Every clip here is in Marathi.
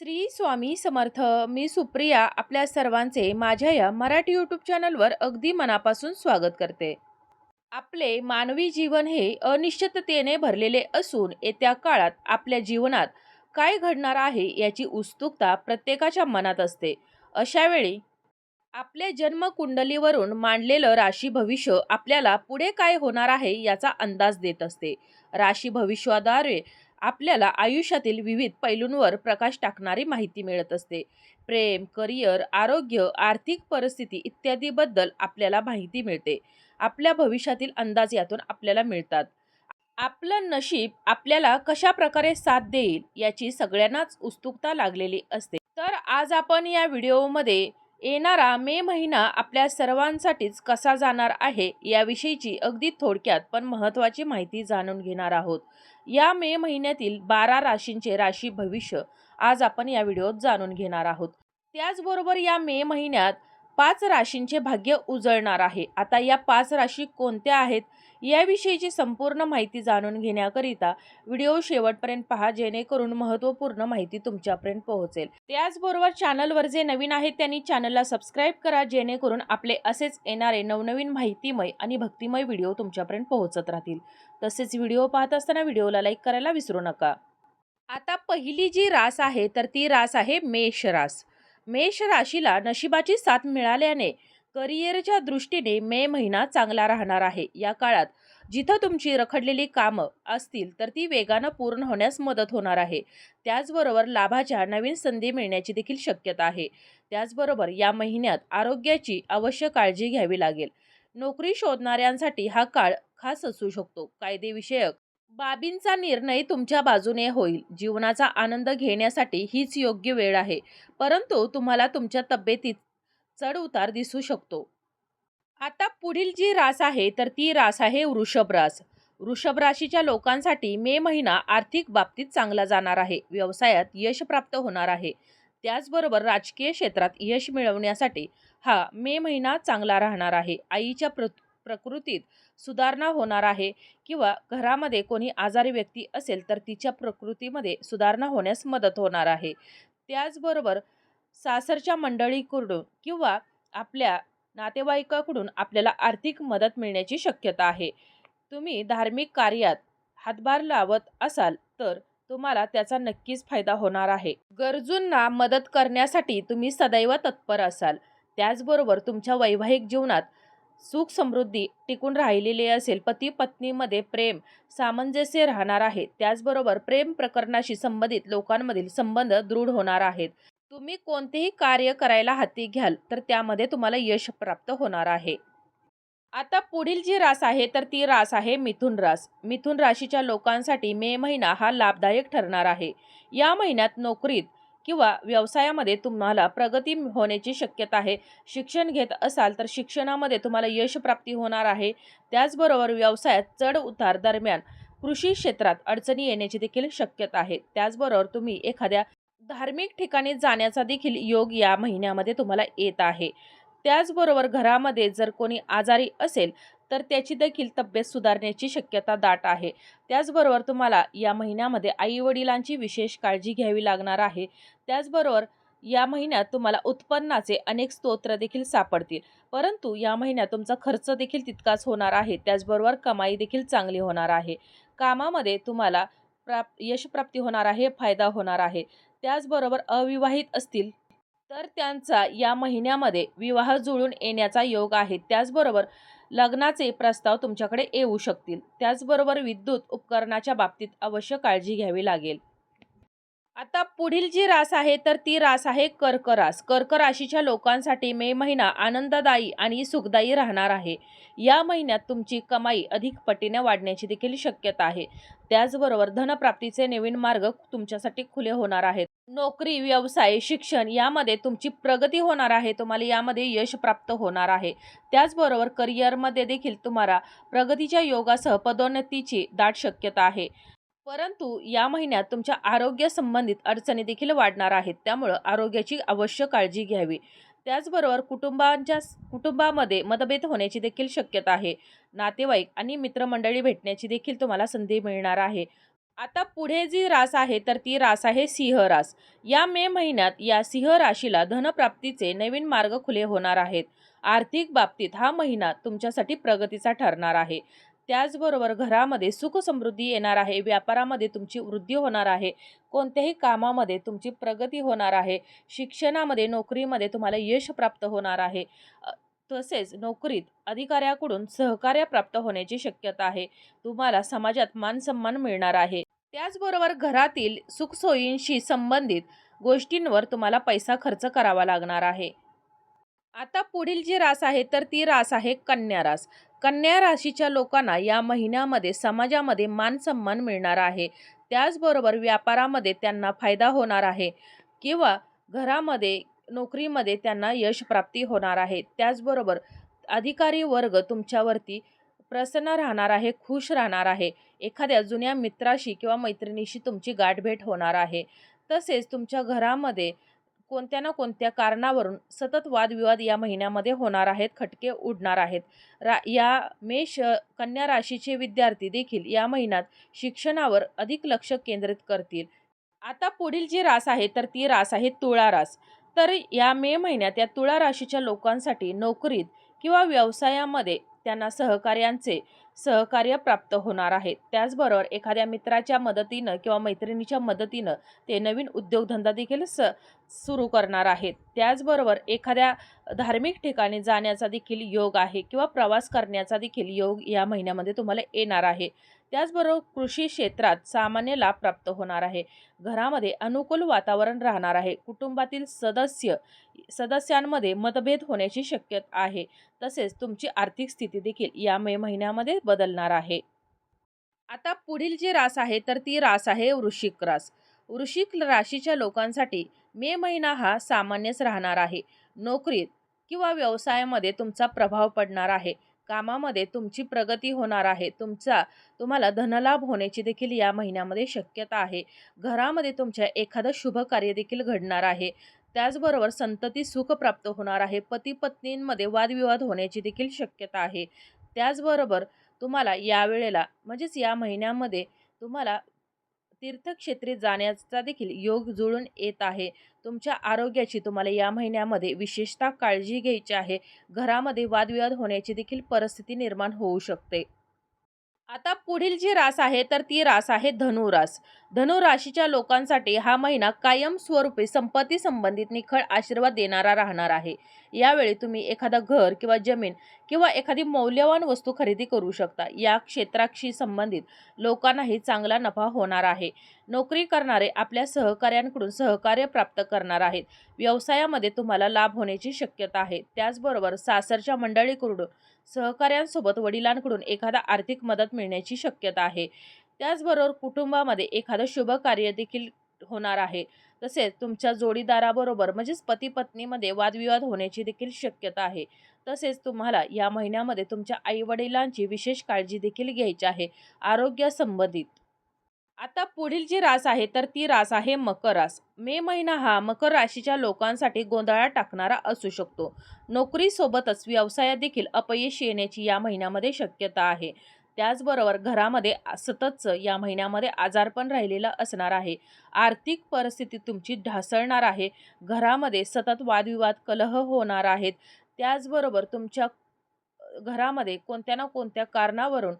श्री स्वामी समर्थ मी सुप्रिया आपल्या सर्वांचे माझ्या या मराठी यूट्यूब चॅनलवर अगदी मनापासून स्वागत करते. आपले मानवी जीवन हे अनिश्चिततेने भरलेले असून येत्या काळात आपल्या जीवनात काय घडणार आहे याची उत्सुकता प्रत्येकाच्या मनात असते. अशावेळी आपल्या जन्मकुंडलीवरून मांडलेलं राशी भविष्य आपल्याला पुढे काय होणार आहे याचा अंदाज देत असते. राशी भविष्याद्वारे आपल्याला आयुष्यातील विविध पैलूंवर प्रकाश टाकणारी माहिती मिळत असते. प्रेम करिअर आरोग्य आर्थिक परिस्थिती इत्यादीबद्दल आपल्याला माहिती मिळते. आपल्या भविष्यातील अंदाज यातून आपल्याला मिळतात. आपलं नशीब आपल्याला कशा प्रकारे साथ देईल याची सगळ्यांनाच उत्सुकता लागलेली असते. तर आज आपण या व्हिडिओमध्ये येणारा मे महिना आपल्या सर्वांसाठीच कसा जाणार आहे याविषयीची अगदी थोडक्यात पण महत्त्वाची माहिती जाणून घेणार आहोत. या मे महिन्यातील बारा राशींचे राशी भविष्य आज आपण या व्हिडिओत जाणून घेणार आहोत. त्याचबरोबर या मे महिन्यात पाच राशींचे भाग्य उजळणार आहे. आता या पाच राशी कोणत्या आहेत? याविषयीची संपूर्ण माहिती जाणून घेण्याकरिता व्हिडिओ शेवटपर्यंत पहा जेणेकरून महत्त्वपूर्ण माहिती तुमच्यापर्यंत पोहोचेल. त्याचबरोबर चॅनलवर जे नवीन आहेत त्यांनी चॅनलला सबस्क्राईब करा जेणेकरून आपले असेच येणारे नवनवीन माहितीमय आणि भक्तिमय व्हिडिओ तुमच्यापर्यंत पोहोचत राहतील. तसेच व्हिडिओ पाहत असताना व्हिडिओला लाईक करायला विसरू नका. आता पहिली जी रास आहे तर ती रास आहे मेष रास. मेष राशीला नशिबाची साथ मिळाल्याने करिअरच्या दृष्टीने मे महिना चांगला राहणार आहे. या काळात जिथं तुमची रखडलेली कामं असतील तर ती वेगानं पूर्ण होण्यास मदत होणार आहे. त्याचबरोबर लाभाच्या नवीन संधी मिळण्याची देखील शक्यता आहे. त्याचबरोबर या महिन्यात आरोग्याची अवश्य काळजी घ्यावी लागेल. नोकरी शोधणाऱ्यांसाठी हा काळ खास असू शकतो. कायदेविषयक बाबींचा निर्णय तुमच्या बाजूने होईल. जीवनाचा आनंद घेण्यासाठी हीच योग्य वेळ आहे. परंतु तुम्हाला तुमच्या तब्येतीत चढ उतार दिसू शकतो. आता पुढील जी रास आहे तर ती रास आहे वृषभ रास. वृषभ राशीच्या लोकांसाठी मे महिना आर्थिक बाबतीत चांगला जाणार आहे. व्यवसायात यश प्राप्त होणार आहे. त्याचबरोबर राजकीय क्षेत्रात यश मिळवण्यासाठी हा मे महिना चांगला राहणार आहे. आईच्या प्र प्रकृतीत सुधारणा होणार आहे किंवा घरामध्ये कोणी आजारी व्यक्ती असेल तर तिच्या प्रकृतीमध्ये सुधारणा होण्यास मदत होणार आहे. त्याचबरोबर सासरच्या मंडळीकडून किंवा आपल्या नातेवाईकाकडून आपल्याला आर्थिक मदत मिळण्याची शक्यता आहे. तुम्ही धार्मिक कार्यात हातभार लावत असाल तर तुम्हाला त्याचा नक्कीच फायदा होणार आहे. गरजूंना मदत करण्यासाठी तुम्ही सदैव तत्पर असाल. त्याचबरोबर तुमच्या वैवाहिक जीवनात सुख समृद्धी टिकून राहिलेली असेल पती पत्नीमध्ये प्रेम सामंजस्य राहणार आहे. त्याचबरोबर प्रेम प्रकरणाशी संबंधित लोकांमधील संबंध दृढ होणार आहेत. तुम्ही कोणतेही कार्य करायला हाती घ्याल तर त्यामध्ये तुम्हाला यश प्राप्त होणार आहे. आता पुढील जी रास आहे तर ती रास आहे मिथुन रास. मिथुन राशीच्या लोकांसाठी मे महिना हा लाभदायक ठरणार आहे. या महिन्यात नोकरीत किंवा व्यवसायामध्ये तुम्हाला प्रगती होण्याची शक्यता आहे. शिक्षण घेत असाल तर शिक्षणामध्ये तुम्हाला यश प्राप्ती होणार आहे. त्याचबरोबर व्यवसायात चढ उतार दरम्यान कृषी क्षेत्रात अडचणी येण्याची देखील शक्यता आहे. त्याचबरोबर तुम्ही एखाद्या धार्मिक ठिकाणी जाण्याचा देखील योग या महिन्यामध्ये तुम्हाला येत आहे. त्याचबरोबर घरामध्ये जर कोणी आजारी असेल तर त्याची देखील तब्येत सुधारण्याची शक्यता दाट आहे. त्याचबरोबर तुम्हाला या महिन्यामध्ये आईवडिलांची विशेष काळजी घ्यावी लागणार आहे. त्याचबरोबर या महिन्यात तुम्हाला उत्पन्नाचे अनेक स्तोत्र देखील सापडतील. परंतु या महिन्यात तुमचा खर्च देखील तितकाच होणार आहे. त्याचबरोबर कमाई देखील चांगली होणार आहे. कामामध्ये तुम्हाला प्राप यशप्राप्ती होणार आहे फायदा होणार आहे. त्याचबरोबर अविवाहित असतील तर त्यांचा या महिन्यामध्ये विवाह जुळून येण्याचा योग आहे. त्याचबरोबर लग्नाचे प्रस्ताव तुमच्याकडे येऊ शकतील. त्याचबरोबर विद्युत उपकरणाच्या बाबतीत अवश्य काळजी घ्यावी लागेल. आता पुढील जी रास आहे तर ती रास आहे कर्क रास कर्क राशीच्या लोकांसाठी मे महिना आनंददायी आणि सुखदायी राहणार आहे. या महिन्यात तुमची कमाई अधिक पटीने वाढण्याची देखील शक्यता आहे. त्याचबरोबर धनप्राप्तीचे नवीन मार्ग तुमच्यासाठी खुले होणार आहेत. नोकरी व्यवसाय शिक्षण यामध्ये तुमची प्रगती होणार आहे. तुम्हाला यामध्ये यश प्राप्त होणार आहे. त्याचबरोबर करिअरमध्ये देखील तुम्हाला प्रगतीच्या योगासह पदोन्नतीची दाट शक्यता आहे. परंतु या महिन्यात तुमच्या आरोग्य संबंधित अडचणी देखील वाढणार आहेत. त्यामुळं आरोग्याची अवश्य काळजी घ्यावी. त्याचबरोबर कुटुंबांच्या कुटुंबामध्ये मतभेद होण्याची देखील शक्यता आहे. नातेवाईक आणि मित्रमंडळी भेटण्याची देखील तुम्हाला संधी मिळणार आहे. आता पुढे जी रास आहे तर ती रास आहे सिंह रास. या मे महिन्यात या सिंह राशीला धनप्राप्तीचे नवीन मार्ग खुले होणार आहेत. आर्थिक बाबतीत हा महिना तुमच्यासाठी प्रगतीचा ठरणार आहे. त्याचबरोबर घरामध्ये सुख समृद्धी येणार आहे व्यापारामध्ये तुमची वृद्धी होणार आहे कोणत्याही कामामध्ये तुमची प्रगती होणार आहे शिक्षणामध्ये नोकरीमध्ये तुम्हाला यश प्राप्त होणार आहे. तसेच नोकरीत अधिकाऱ्याकडून सहकार्य प्राप्त होण्याची शक्यता आहे. तुम्हाला समाजात मान सन्मान मिळणार आहे. त्याचबरोबर घरातील सुखसोयींशी संबंधित गोष्टींवर तुम्हाला पैसा खर्च करावा लागणार आहे. आता पुढील जी रास आहे तर ती रास आहे कन्या रास. कन्या राशीच्या लोकांना या महिन्यामध्ये समाजामध्ये मान सन्मान मिळणार आहे. त्याचबरोबर व्यापारामध्ये त्यांना फायदा होणार आहे किंवा घरामध्ये नोकरीमध्ये त्यांना यश प्राप्ती होणार आहे. त्याचबरोबर अधिकारी वर्ग तुमच्यावरती प्रसन्न राहणार आहे खुश राहणार आहे. एखाद्या जुन्या मित्राशी किंवा मैत्रिणीशी तुमची गाठभेट होणार आहे. तसेच तुमच्या घरामध्ये कोणत्या ना कोणत्या कारणावरून सतत वादविवाद या महिन्यामध्ये होणार आहेत खटके उडणार आहेत. रा या मेष कन्या राशीचे विद्यार्थी देखील या महिन्यात शिक्षणावर अधिक लक्ष केंद्रित करतील. आता पुढील जी रास आहे तर ती रास आहे तुळा रास. तर या मे महिन्यात या तुळा राशीच्या लोकांसाठी नोकरीत किंवा व्यवसायामध्ये त्यांना सहकार्यांचे सहकार्य प्राप्त होणार आहे. त्याचबरोबर एखाद्या मित्राच्या मदतीनं किंवा मैत्रिणीच्या मदतीनं ते नवीन उद्योगधंदा देखील स सुरू करणार आहेत. त्याचबरोबर एखाद्या धार्मिक ठिकाणी जाण्याचा देखील योग आहे किंवा प्रवास करण्याचा देखील योग या महिन्यामध्ये तुम्हाला येणार आहे. त्याचबरोबर कृषी क्षेत्रात सामान्य लाभ प्राप्त होणार आहे. घरामध्ये अनुकूल वातावरण राहणार आहे. कुटुंबातील सदस्य सदस्यांमध्ये मतभेद होण्याची शक्यता आहे. तसेच तुमची आर्थिक स्थिती देखील या मे महिन्यामध्ये बदलणार आहे. आता पुढील जी रास आहे तर ती रास आहे वृश्चिक रास. वृश्चिक राशीच्या लोकांसाठी मे महिना हा सामान्यच राहणार आहे. नोकरीत किंवा व्यवसायामध्ये तुमचा प्रभाव पडणार आहे. कामामध्ये तुमची प्रगती होणार आहे. तुमचा तुम्हाला धनलाभ होण्याची देखील या महिन्यामध्ये शक्यता आहे. घरामध्ये तुमच्या एखादं शुभ कार्य देखील घडणार आहे. त्याचबरोबर संतती सुख प्राप्त होणार आहे. पती पत्नींमध्ये वादविवाद होण्याची देखील शक्यता आहे. त्याचबरोबर तुम्हाला यावेळेला म्हणजेच या महिन्यामध्ये तुम्हाला तीर्थक्षेत्री जाण्याचा देखील योग जुळून येत आहे. तुमच्या आरोग्याची तुम्हाला या महिन्यामध्ये विशेषतः काळजी घ्यायची आहे. घरामध्ये वादविवाद होण्याची देखील परिस्थिती निर्माण होऊ शकते. आता पुढील जी रास आहे तर ती रास आहे धनुरास. धनुराशीच्या लोकांसाठी हा महिना कायम स्वरूपी संपत्ती संबंधित निखळ आशीर्वाद देणारा राहणार आहे. यावेळी तुम्ही एखादा घर किंवा जमीन किंवा एखादी मौल्यवान वस्तू खरेदी करू शकता. या क्षेत्राशी संबंधित लोकांनाही चांगला नफा होणार आहे. नोकरी करणारे आपल्या सहकाऱ्यांकडून सहकार्य प्राप्त करणार आहेत. व्यवसायामध्ये तुम्हाला लाभ होण्याची शक्यता आहे. त्याचबरोबर सासरच्या मंडळीकडून सहकाऱ्यांसोबत वडिलांकडून एखादा आर्थिक मदत मिळण्याची शक्यता आहे. त्याचबरोबर कुटुंबामध्ये एखादं शुभ कार्य देखील होणार आहे. तसेच तुमच्या जोडीदाराबरोबर म्हणजेच पती पत्नीमध्ये वादविवाद होण्याची देखील शक्यता आहे. तसेच तुम्हाला या महिन्यामध्ये तुमच्या आईवडिलांची विशेष काळजी देखील घ्यायची आहे. आरोग्यासंबंधित आता पुढील जी रास आहे तर ती रास आहे मकर रास. मे महिना हा मकर राशीच्या लोकांसाठी गोंधळात टाकणारा असू शकतो. नोकरीसोबतच व्यवसायात देखील अपयश येण्याची या महिन्यामध्ये शक्यता आहे. त्याचबरोबर घरामध्ये सततचं या महिन्यामध्ये आजारपण राहिलेलं असणार आहे. आर्थिक परिस्थिती तुमची ढासळणार आहे. घरामध्ये सतत वादविवाद कलह होणार आहेत. त्याचबरोबर तुमच्या घरामध्ये कोणत्या ना कोणत्या कारणावरून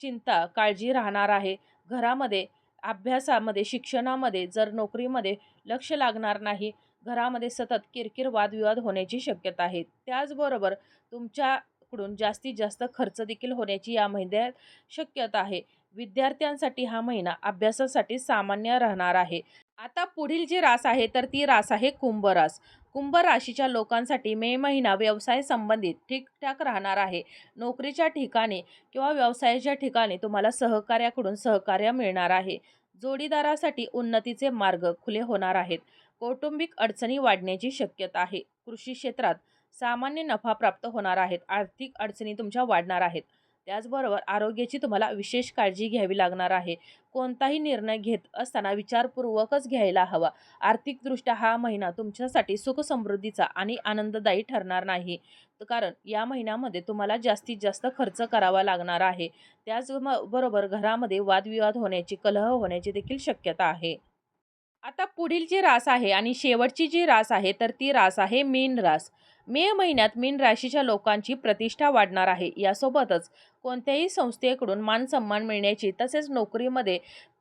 चिंता काळजी राहणार आहे. घरामध्ये अभ्यासामध्ये शिक्षणामध्ये जर नोकरीमध्ये लक्ष लागणार नाही घरामध्ये सतत किरकिर वादविवाद होण्याची शक्यता आहे. त्याचबरोबर तुमच्याकडून जास्तीत जास्त खर्च देखील होण्याची या महिन्यात शक्यता आहे. विद्यार्थ्यांसाठी हा महिना अभ्यासासाठी सामान्य राहणार आहे. आता पुढील जी रास आहे तर ती रास आहे कुंभ रास कुंभ राशीच्या लोकांसाठी मे महिना व्यवसाय संबंधित ठीकठाक राहणार आहे. नोकरीच्या ठिकाणी किंवा व्यवसायाच्या ठिकाणी तुम्हाला सहकार्याकडून सहकार्य मिळणार आहे. जोडीदारासाठी उन्नतीचे मार्ग खुले होणार आहेत. कौटुंबिक अडचणी वाढण्याची शक्यता आहे. कृषी क्षेत्रात सामान्य नफा प्राप्त होणार आहेत. आर्थिक अडचणी तुमच्या वाढणार आहेत. त्याचबरोबर आरोग्याची तुम्हाला विशेष काळजी घ्यावी लागणार आहे. कोणताही निर्णय घेत असताना विचारपूर्वकच घ्यायला हवा. आर्थिकदृष्ट्या हा महिना तुमच्यासाठी सुखसमृद्धीचा आणि आनंददायी ठरणार नाही. कारण या महिन्यामध्ये तुम्हाला जास्तीत जास्त खर्च करावा लागणार आहे. त्याचबरोबर बरोबर घरामध्ये वादविवाद होण्याची कलह होण्याची देखील शक्यता आहे. आता पुढील जी रास आहे आणि शेवटची जी रास आहे तर ती रास आहे मीन रास. मे महिन्यात मीन राशीच्या लोकांची प्रतिष्ठा वाढणार आहे. यासोबतच कोणत्याही संस्थेकडून मान सन्मान मिळण्याची तसेच नोकरीमध्ये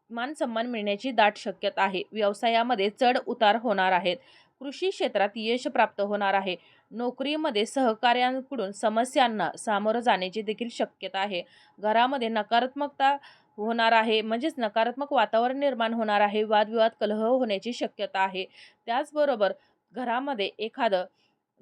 मान सन्मान मिळण्याची दाट शक्यता आहे. व्यवसायामध्ये चढ उतार होणार आहेत. कृषी क्षेत्रात यश प्राप्त होणार आहे. नोकरीमध्ये सहकाऱ्यांकडून समस्यांना सामोरं जाण्याची देखील शक्यता आहे. घरामध्ये नकारात्मकता होणार आहे. म्हणजेच नकारात्मक वातावरण निर्माण होणार आहे. वादविवाद कलह होण्याची शक्यता आहे. त्याचबरोबर घरामध्ये एखादं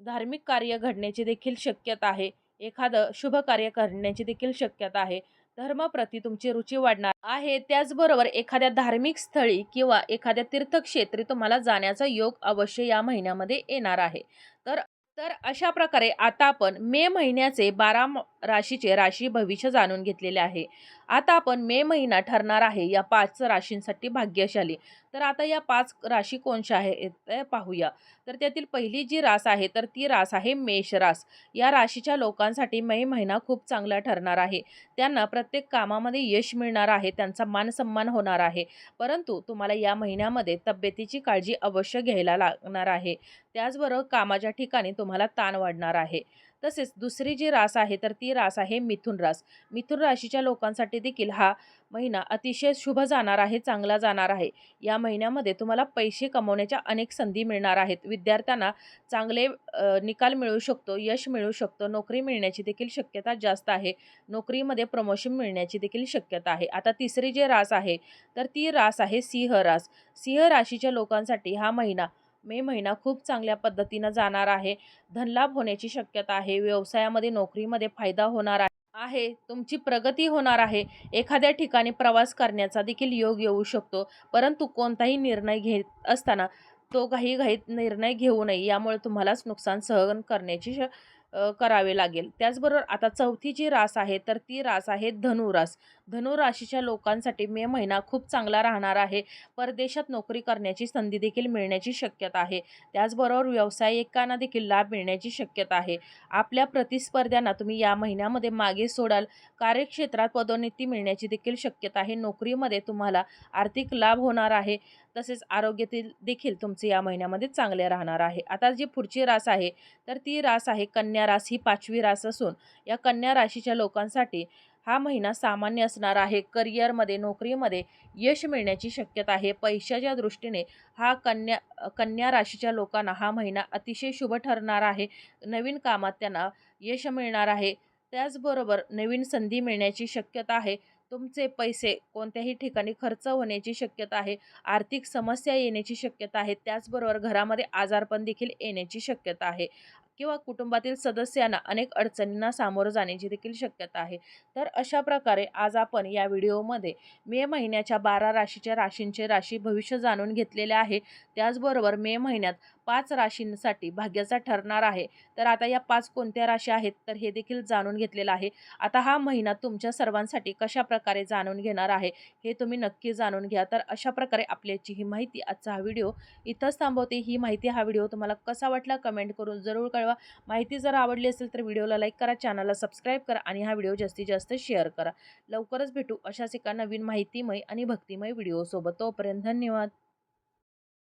धार्मिक कार्य घडण्याची देखील शक्यता आहे. एखादं शुभ कार्य करण्याची देखील शक्यता आहे. धर्माप्रती तुमची रुची वाढणार आहे. त्याचबरोबर एखाद्या धार्मिक स्थळी किंवा एखाद्या तीर्थक्षेत्री तुम्हाला जाण्याचा योग अवश्य या महिन्यामध्ये येणार आहे. तर तर अशा प्रकारे आता आपण मे महिन्याचे बारा म- राशीचे राशी भविष्य जाणून घेतलेले आहे. आता आपण मे महिना ठरणार आहे या पाच राशींसाठी भाग्यशाली. तर आता या पाच राशी कोणत्या आहेत ते पाहूया. तर त्यातील पहिली जी रास आहे तर ती रास आहे मेष रास. या राशीच्या लोकांसाठी मे महिना खूप चांगला ठरणार आहे. त्यांना प्रत्येक कामामध्ये यश मिळणार आहे त्यांचा मान सन्मान होणार आहे. परंतु तुम्हाला या महिन्यामध्ये तब्येतीची काळजी अवश्य घ्यायला लागणार आहे. त्याचबरोबर कामाच्या ठिकाणी तुम्हाला ताण वाढणार आहे. तसेच दुसरी जी रास आहे तर ती रास आहे मिथुन रास. मिथुन राशीच्या लोकांसाठी देखील हा महिना अतिशय शुभ जाणार आहे चांगला जाणार आहे. या महिन्यामध्ये तुम्हाला पैसे कमवण्याच्या अनेक संधी मिळणार आहेत. विद्यार्थ्यांना चांगले निकाल मिळू शकतो यश मिळू शकतो नोकरी मिळण्याची देखील शक्यता जास्त आहे. नोकरीमध्ये प्रमोशन मिळण्याची देखील शक्यता आहे. आता तिसरी जी रास आहे तर ती रास आहे सिंह रास. सिंह राशीच्या लोकांसाठी हा महिना मे महिना खूप चांगल्या पद्धतीनं जाणार आहे. धनलाभ होण्याची शक्यता आहे. व्यवसायामध्ये नोकरीमध्ये फायदा होणार आहे. आहे तुमची प्रगती होणार आहे. एखाद्या ठिकाणी प्रवास करण्याचा देखील योग येऊ शकतो. परंतु कोणताही निर्णय घेत असताना तो काही घाईत निर्णय घेऊ नये. यामुळे तुम्हालाच नुकसान सहन करण्याची श करावे लागेल. त्याचबरोबर आता चौथी जी रास आहे तर ती रास आहे धनुरास. धनुराशीच्या लोकांसाठी मे महिना खूप चांगला राहणार आहे. परदेशात नोकरी करण्याची संधी देखील मिळण्याची शक्यता आहे. त्याचबरोबर व्यावसायिकांना देखील लाभ मिळण्याची शक्यता आहे. आपल्या प्रतिस्पर्ध्यांना तुम्ही या महिन्यामध्ये मागे सोडाल. कार्यक्षेत्रात पदोन्नती मिळण्याची देखील शक्यता आहे. नोकरीमध्ये तुम्हाला आर्थिक लाभ होणार आहे. तसेच आरोग्यातील देखील तुमचे या महिन्यामध्ये चांगले राहणार आहे. आता जी पुढची रास आहे तर ती रास आहे कन्या रास. ही पाचवी रास असून या कन्या राशीच्या लोकांसाठी हा महिना सामान्य असणार आहे. करिअरमध्ये नोकरीमध्ये यश मिळण्याची शक्यता आहे. पैशाच्या दृष्टीने हा कन्या कन्या राशीच्या लोकांना हा महिना अतिशय शुभ ठरणार आहे. नवीन कामात त्यांना यश मिळणार आहे. त्याचबरोबर नवीन संधी मिळण्याची शक्यता आहे. तुमचे पैसे कोणत्याही ठिकाणी खर्च होण्याची शक्यता आहे. आर्थिक समस्या येण्याची शक्यता आहे. त्याचबरोबर घरामध्ये आजारपण देखील येण्याची शक्यता आहे. किंवा कुटुंबातील सदस्यांना अनेक अडचणींना सामोरं जाण्याची देखील शक्यता आहे. तर अशा प्रकारे आज आपण या व्हिडिओमध्ये मे महिन्याच्या बारा राशीच्या राशींचे राशी भविष्य जाणून घेतलेले आहे. त्याचबरोबर मे महिन्यात पाच राशींसाठी भाग्याचा ठरणार आहे. तर आता या पाच कोणत्या राशी आहेत? तर हे देखील जाणून घेतलेलं आहे. आता हा महिना तुमच्या सर्वांसाठी कशा प्रकारे जाणून घेणार आहे? हे तुम्ही नक्की जाणून घ्या. तर अशा प्रकारे आपल्याची ही माहिती आजचा हा व्हिडिओ इथंच थांबवते. ही माहिती हा व्हिडिओ तुम्हाला कसा वाटला कमेंट करून जरूर कळवा. माहिती जर आवडली असेल तर व्हिडिओला लाईक करा चॅनलला सबस्क्राईब करा आणि हा व्हिडिओ जास्तीत जास्त शेअर करा. लवकरच भेटू अशाच एका नवीन माहितीमय आणि भक्तिमय व्हिडिओसोबत. तोपर्यंत धन्यवाद.